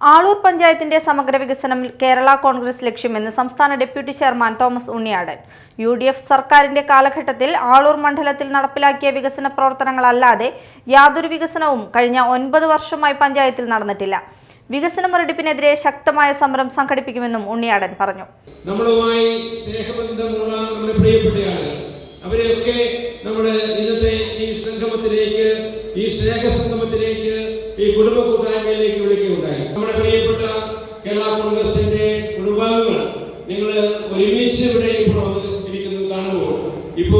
ആളൂർ പഞ്ചായത്തിന്റെ സമഗ്ര വികസനം കേരള കോൺഗ്രസ് ലക്ഷ്യമെന്ന് സംസ്ഥാന deputy chairman Thomas Unniyadan. U D F സർക്കാരിന്റെ കാലഘട്ടത്തിൽ ആളൂർ മണ്ഡലത്തിൽ നടപ്പിലാക്കിയ വികസന പ്രവർത്തനങ്ങളല്ലാതെ യാതൊരു വികസനവും കഴിഞ്ഞ ഒൻപത് വർഷമായി പഞ്ചായത്തിൽ നടന്നിട്ടില്ല. വികസന മുരടിപ്പിനെതിരെ ശക്തമായ സമരം സംഘടിപ്പിക്കുമെന്നും ഉണ്ണിയാടൻ പറഞ്ഞു. നമ്മളുമായി ഇന്നത്തെ ഈ സംഗമത്തിലേക്ക് ഈ സംഗമത്തിലേക്ക് ഈ കുടുംബ കൂട്ടായ്മയിലേക്ക് വിളിക്കുകയുണ്ടായി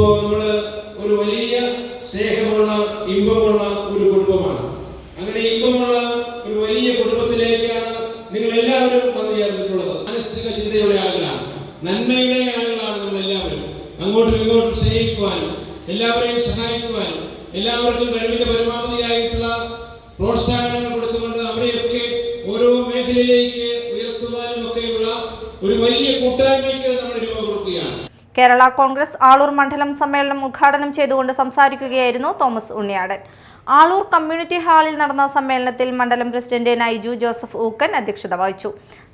ഇപ്പോൾ നമ്മൾ ഒരു വലിയ സ്നേഹമുള്ള ഇമ്പമുള്ള ഒരു കുടുംബമാണ്. അങ്ങനെ ഇമ്പമുള്ള ഒരു വലിയ കുടുംബത്തിലേക്കാണ് നിങ്ങൾ എല്ലാവരും വന്നു ചേർന്നിട്ടുള്ളത്. മാനസിക ചിന്തയുടെ ആളുകളാണ്. നന്മയുടെ ആളുകളാണ് നമ്മൾ എല്ലാവരും അങ്ങോട്ടും ഇങ്ങോട്ടും സ്നേഹിക്കുവാനും എല്ലാവരെയും സഹായിക്കുവാനും എല്ലാവർക്കും കഴിവിന്റെ പരമാവധിയായിട്ടുള്ള പ്രോത്സാഹനങ്ങൾ കൊടുത്തുകൊണ്ട് അവരെയൊക്കെ ഓരോ മേഖലയിലേക്ക് ഉയർത്തുവാനും ഒക്കെയുള്ള ഒരു വലിയ കൂട്ടായ്മയ്ക്ക് നമ്മൾ രൂപ കൊടുക്കുകയാണ്. കേരള കോൺഗ്രസ് ആളൂർ മണ്ഡലം സമ്മേളനം ഉദ്ഘാടനം ചെയ്തുകൊണ്ട് സംസാരിക്കുകയായിരുന്നു തോമസ് ഉണ്ണിയാടൻ. ആളൂർ കമ്മ്യൂണിറ്റി ഹാളിൽ നടന്ന സമ്മേളനത്തിൽ മണ്ഡലം പ്രസിഡന്റ് നൈജു ജോസഫ് ഊക്കൻ അധ്യക്ഷത വഹിച്ചു.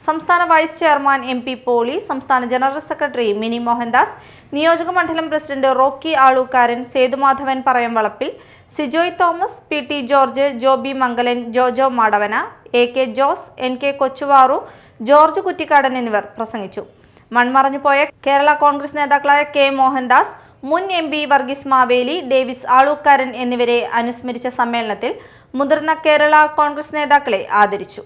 സംസ്ഥാന vice chairman M P Poly സംസ്ഥാന ജനറൽ സെക്രട്ടറി മിനി മോഹൻദാസ് നിയോജക മണ്ഡലം president Rocky Alookkaran Sethumadhavan Parayam Valappil Sijoy Thomas P T George Joby Mangalan Jojo Madavana A K Jose N K Kochuvaru George Kuttikkadan എന്നിവർ പ്രസംഗിച്ചു. മൺമറഞ്ഞുപോയ കേരള കോൺഗ്രസ് നേതാക്കളായ കെ മോഹൻദാസ് മുൻ M P Varghese Maveli Davis Alookkaran എന്നിവരെ അനുസ്മരിച്ച സമ്മേളനത്തിൽ മുതിർന്ന കേരള കോൺഗ്രസ് നേതാക്കളെ ആദരിച്ചു.